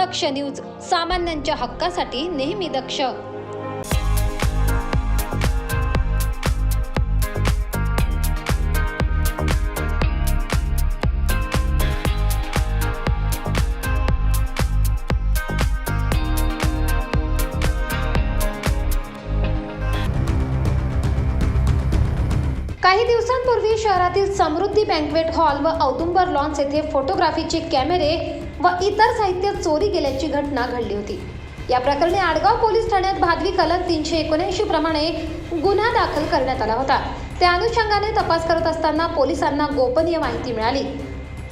दक्ष news सामान्यांच्या हक्कासाठी नेहमी दक्ष. काही दिवसांपूर्वी शहरातील समृद्धी बँकवेट हॉल व औदुंबर लॉन्स येथे फोटोग्राफीचे कॅमेरे व इतर साहित्य चोरी गेल्याची घटना घडली होती. या प्रकरणी आडगाव पोलीस ठाण्यात भादवी कलम तीनशे एकोणऐंशी प्रमाणे गुन्हा दाखल करण्यात आला होता. त्या अनुषंगाने तपास करत असताना पोलिसांना गोपनीय माहिती मिळाली.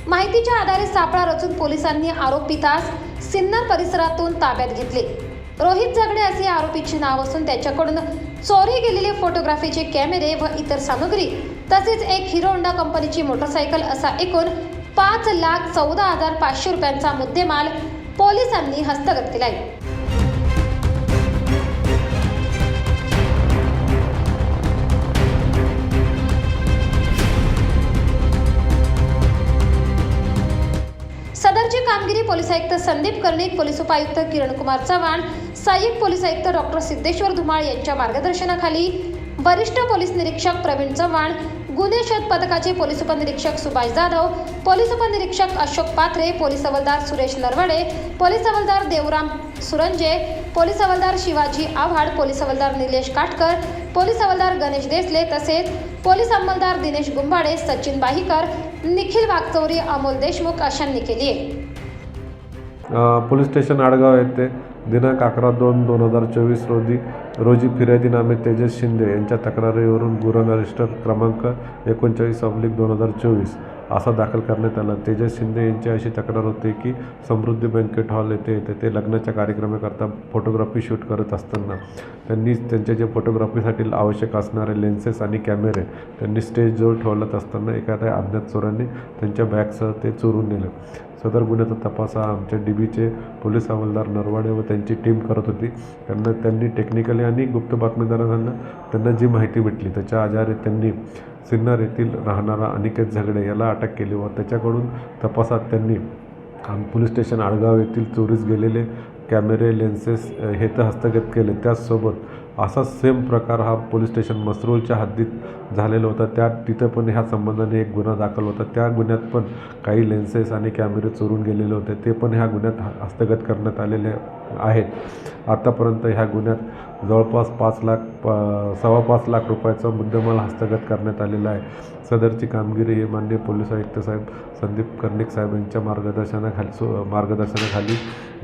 माहितीच्या आधारे सापळा रचून पोलिसांनी आरोपितास सिन्नर परिसरातून ताब्यात घेतले. रोहित जगडे असे या आरोपीचे नाव असून त्याच्याकडून चोरी गेलेले फोटोग्राफीचे कॅमेरे व इतर सामग्री तसेच एक हिरो होंडा कंपनीची मोटरसायकल असा एकूण पाच लाख चौदा हजार पाचशे रुपयांचा मुद्देमाल पोलिसांनी हस्तगत केलाय. सदरची कामगिरी पोलीस आयुक्त संदीप कर्णिक पोलीस उपायुक्त किरणकुमार चव्हाण सहाय्यक पोलीस आयुक्त डॉक्टर सिद्धेश्वर धुमाळ यांच्या मार्गदर्शनाखाली वरिष्ठ पोलीस निरीक्षक प्रवीण चव्हाण गुन्हे शोध पथकाचे पोलीस उपनिरीक्षक सुभाष जाधव पोलीस उपनिरीक्षक अशोक पात्रे पोलीस हवालदार सुरेश नरवडे पोलीस हवालदार देवराम सुरंजे पोलीस हवालदार शिवाजी आव्हाड पोलीस हवालदार निलेश काटकर पोलीस हवालदार गणेश देसले तसेच पोलीस अंमलदार दिनेश गुंबाडे सचिन बाहीकर निखिल वागचौरी अमोल देशमुख अशांनी केली आहे पोलीस स्टेशन आडगाव येथे दिनांक अकरा दोन दोन हजार चोवीस रोजी रोजी फिर्यादीनामे तेजस शिंदे यांच्या तक्रारीवरून गुन्हा रजिस्टर क्रमांक एकोणचाळीस अब्लिक दोन हजार चोवीस असा दाखल करण्यात आला. तेजस शिंदे यांची अशी तक्रार होती की समृद्धी बँकेट हॉल येथे येथे ते लग्नाच्या कार्यक्रमाकरता फोटोग्राफी शूट करत असताना त्यांनी त्यांच्या जे फोटोग्राफीसाठी आवश्यक असणारे लेन्सेस आणि कॅमेरे त्यांनी स्टेजजवळ ठेवलत असताना एखाद्या अज्ञात चोरांनी त्यांच्या बॅगसह ते चोरून नेले. सदर गुन्ह्याचा तपास हा आमच्या डी बीचे पोलीस हवालदार नरवाडे व त्यांची टीम करत होती. त्यांना त्यांनी टेक्निकली आणि गुप्त बातमीदारांना त्यांना जी माहिती भेटली त्याच्या आधारे त्यांनी सिन्नर येथील राहणारा अनिकेत झगडे याला अटक केली व त्याच्याकडून तपासात त्यांनी आम पोलीस स्टेशन आडगाव येथील चोरीस गेलेले कॅमेरे लेन्सेस हे तर हस्तगत केले. त्याचसोबत असा सेम प्रकार हा पोलीस स्टेशन मसरूळच्या हद्दीत झालेला होता. त्या तिथं पण ह्या संबंधाने एक गुन्हा दाखल होता. त्या गुन्ह्यात पण काही लेन्सेस आणि कॅमेरे चोरून गेलेले होते. ते पण ह्या गुन्ह्यात हस्तगत करण्यात आलेले आहेत. आतापर्यंत ह्या गुन्ह्यात जवळपास पाच लाख प सव्वा पाच लाख रुपयाचा मुद्देमाल हस्तगत करण्यात आलेला आहे. सदरची कामगिरी हे माननीय पोलीस आयुक्त साहेब संदीप कर्णिक साहेब यांच्या मार्गदर्शनाखाली सु मार्गदर्शनाखाली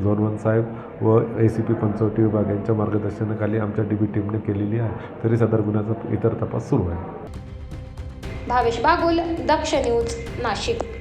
झोन वन साहेब व ए सी पी पंचवटी विभाग यांच्या मार्गदर्शनाखाली आमच्या डी बी टीमने केलेली आहे. तरी सदर गुन्ह्याचा इतर तपास सुरू आहे. भावेश बागुल दक्ष न्यूज नाशिक.